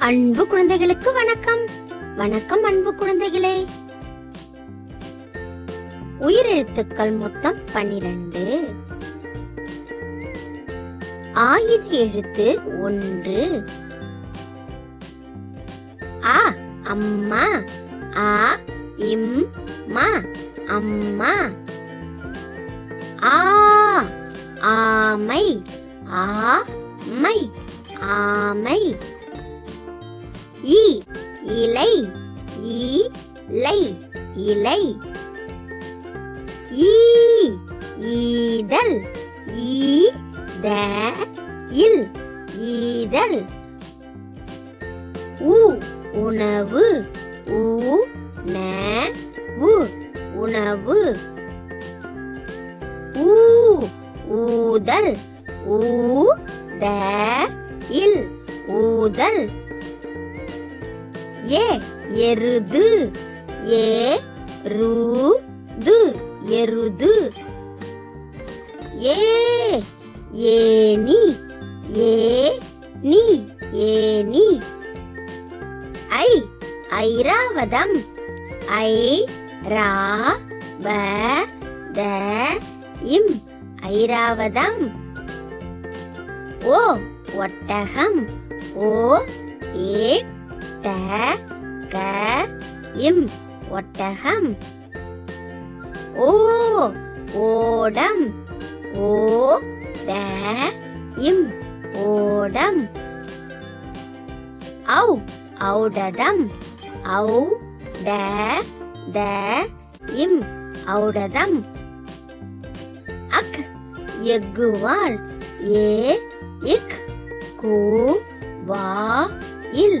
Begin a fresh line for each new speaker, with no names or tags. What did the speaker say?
அன்பு குழந்தைகளுக்கு வணக்கம். வணக்கம் அன்பு குழந்தைகளே. உயிரெழுத்துக்கள் மொத்தம் பன்னிரண்டு. ஆயுத எழுத்து ஒன்று. ஆ அம்மா. ஆ இம் மா அம்மா. ஆ ஆமை. ஆ மை. ஆமை. இ இலை இ லை இலை. ஈ ஈதல் ஈத இல் ஈதல். உ உணவு உ ந உ உணவு. ஊ ஊதல் ஊ த இல் ஊதல். ஏ எருது. ஏ ருது. எருது. ஏ ஏனி ஏ நீ. ஏனி ஐ ஐராவதம். ஐ ரா வ த இம். ஐராவதம். ஓ ஒட்டகம். ஓ ஏ ட க இம் ஒட்டகம். ஓ ஓடம். ஓ த இம் ஓடம். ஔ ஔடதம். ஔ ட த இம் ஔடதம். அக் எக்குவால் ஏ இக் கூ வா இல்.